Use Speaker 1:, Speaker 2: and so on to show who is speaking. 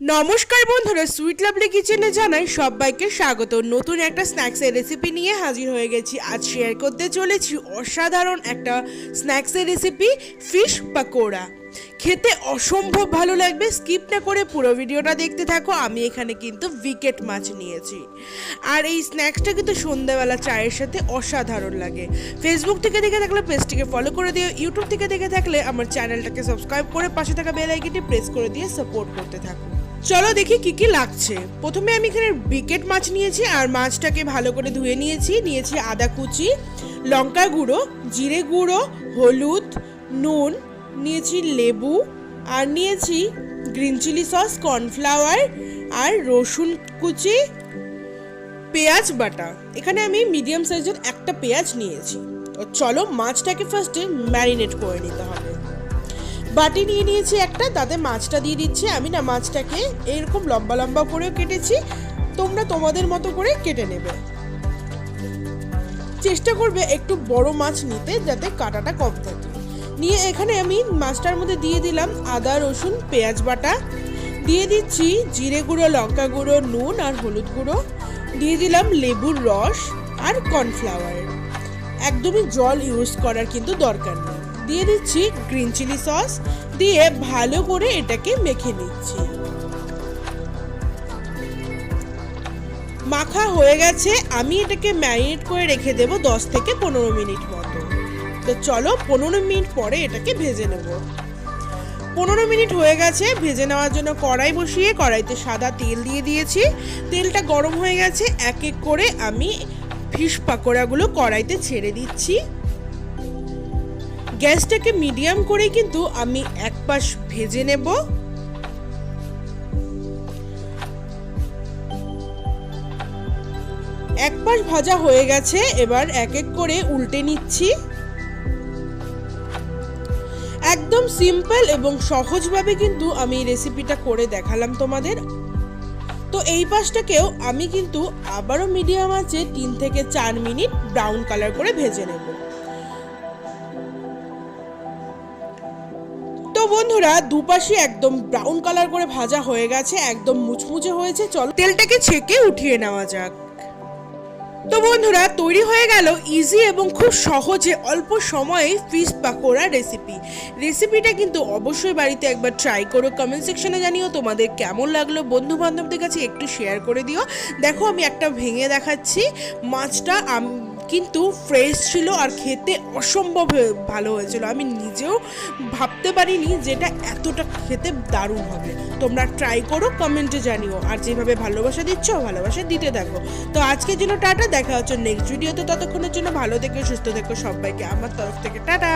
Speaker 1: নমস্কার বন্ধুরা sweet lovely কিচেনে জানাই সবাইকে স্বাগত। নতুন একটা স্ন্যাক্সের রেসিপি নিয়ে হাজির হয়ে গেছি। আজ শেয়ার করতে চলেছি অসাধারণ একটা স্ন্যাক্সের রেসিপি ফিশ পাকোড়া। খেতে অসম্ভব ভালো লাগবে স্কিপ না করে পুরো ভিডিওটা দেখতে থাকো, আমি এখানে কিন্তু উইকেট মাছ নিয়েছি। আর এই স্ন্যাক্সটা কিন্তু সন্ধ্যাবেলা চায়ের সাথে অসাধারণ লাগে। ফেসবুক থেকে দেখে থাকলে পেজটিকে ফলো করে দিও ইউটিউব থেকে দেখে থাকলে আমার চ্যানেলটাকে সাবস্ক্রাইব করে পাশে থাকা বেল আইকনটি প্রেস করে দিয়ে সাপোর্ট করতে থাকো। চলো দেখি কি কি লাগছে। প্রথমে আমি এখানে বিকেট মাছ নিয়েছি, আর মাছটাকে ভালো করে ধুয়ে নিয়েছি। নিয়েছি আদা কুচি, লঙ্কা গুঁড়ো, জিরে গুঁড়ো, হলুদ, নুন, নিয়েছি লেবু, আর নিয়েছি গ্রিন চিলি সস, কর্নফ্লাওয়ার, আর রসুন কুচি, পেঁয়াজ বাটা। এখানে আমি মিডিয়াম সাইজের একটা পেঁয়াজ নিয়েছি। চলো মাছটাকে ফার্স্টে ম্যারিনেট করে নিতে হবে। বাটি নিয়ে নিয়েছি একটা, তাতে মাছটা দিয়ে দিচ্ছি। আমি না মাছটাকে এরকম লম্বা লম্বা করেও কেটেছি, তোমরা তোমাদের মতো করে কেটে নেবে। চেষ্টা করবে একটু বড় মাছ নিতে, যাতে কাটাটা কম থাকে। নিয়ে এখানে আমি মাছটার মধ্যে দিয়ে দিলাম আদা, রসুন, পেঁয়াজ বাটা। দিয়ে দিচ্ছি জিরে গুঁড়ো, লঙ্কা গুঁড়ো, নুন আর হলুদ গুঁড়ো। দিয়ে দিলাম লেবুর রস আর কর্নফ্লাওয়ার। একদমই জল ইউজ করার কিন্তু দরকার নেই। দিয়ে দিচ্ছি গ্রিন চিলি সস, দিয়ে ভালো করে এটাকে মেখে নিচ্ছি। মাখা হয়ে গেছে, আমি এটাকে ম্যারিনেট করে রেখে দেবো দশ থেকে পনেরো মিনিট মতো। তো চলো পনেরো মিনিট পরে এটাকে ভেজে নেব। পনেরো মিনিট হয়ে গেছে, ভেজে নেওয়ার জন্য কড়াই বসিয়ে কড়াইতে সাদা তেল দিয়ে দিয়েছি। তেলটা গরম হয়ে গেছে, এক এক করে আমি ফিশ পাকোড়াগুলো কড়াইতে ছেড়ে দিচ্ছি। গ্যাসটাকে মিডিয়াম করে কিন্তু আমি এক পাশ ভেজে নেব। এক পাশ ভাজা হয়ে গেছে, এবার এক এক করে উল্টে নিচ্ছি। একদম সিম্পল এবং সহজভাবে কিন্তু আমি রেসিপিটা করে দেখালাম তোমাদের। তো এই পাশটাকেও আমি কিন্তু আবারও মিডিয়াম আছে তিন থেকে চার মিনিট ব্রাউন কালার করে ভেজে নেব। বন্ধুরা, দুপাশে একদম ব্রাউন কালার করে ভাজা হয়ে গেছে, একদম মুচমুচে হয়েছে। চলো তেলটাকে ছেঁকে উঠিয়ে নেওয়া যাক। তো বন্ধুরা, তৈরি হয়ে গেল ইজি এবং খুব সহজে অল্প সময়ে ফিশ পাকোড়া রেসিপি রেসিপিটা কিন্তু অবশ্যই বাড়িতে একবার ট্রাই করো। কমেন্ট সেকশনে জানিও তোমাদের কেমন লাগল। বন্ধু বান্ধবদের কাছে একটু শেয়ার করে দিও। দেখো, আমি একটা ভেঙে দেখাচ্ছি। মাছটা কিন্তু ফ্রেশ ছিল আর খেতে অসম্ভব ভালো হয়েছিল। আমি নিজেও ভাবতে পারিনি যেটা এতটা খেতে দারুণ হবে। তোমরা ট্রাই করো কমেন্টে জানিও। আর যেভাবে ভালোবাসা দিচ্ছ, ভালোবাসা দিতে থাকো। তো আজকের জন্য টাটা, দেখা হচ্ছে নেক্সট ভিডিওতে ততক্ষণের জন্য ভালো থেকো, সুস্থ থেকো সবাইকে। আমার তরফ থেকে টাটা।